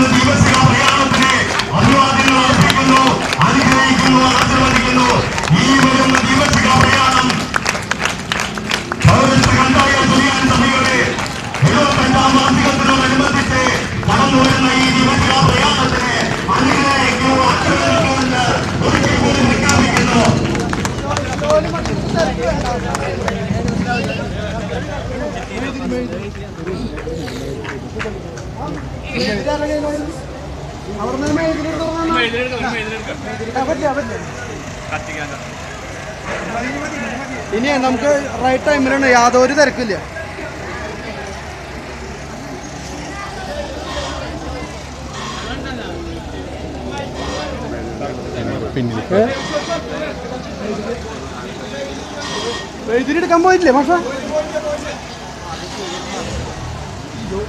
വരുന്ന ദിവസിക പ്രയാണത്തിന് അഭിവാദ്യങ്ങൾ അർപ്പിക്കുന്നു അനുഗ്രഹിക്കുന്നു ആശീർവദിക്കുന്നു. ഈ വരുന്ന ദിവസിക പ്രയാണം പൗരത്വ കണ്ടായ തുല്യാൻ സഭയുടെ എഴുപത്തഞ്ചാം വാർഷികത്തിനോടനുബന്ധിച്ച് കടന്നു വരുന്ന ഈ ദിവസിക പ്രയാണത്തിന് അനുഗ്രഹിക്കൂ ആശീർവദിക്കുമെന്ന് ഒരിക്കൽ കൂടി പ്രഖ്യാപിക്കുന്നു. ഇനി നമുക്ക് റൈറ്റ് ടൈമിലാണ് യാതൊരു തിരക്കില്ല. എഴുതിയെടുക്കാൻ പോയില്ലേ മാഷ? não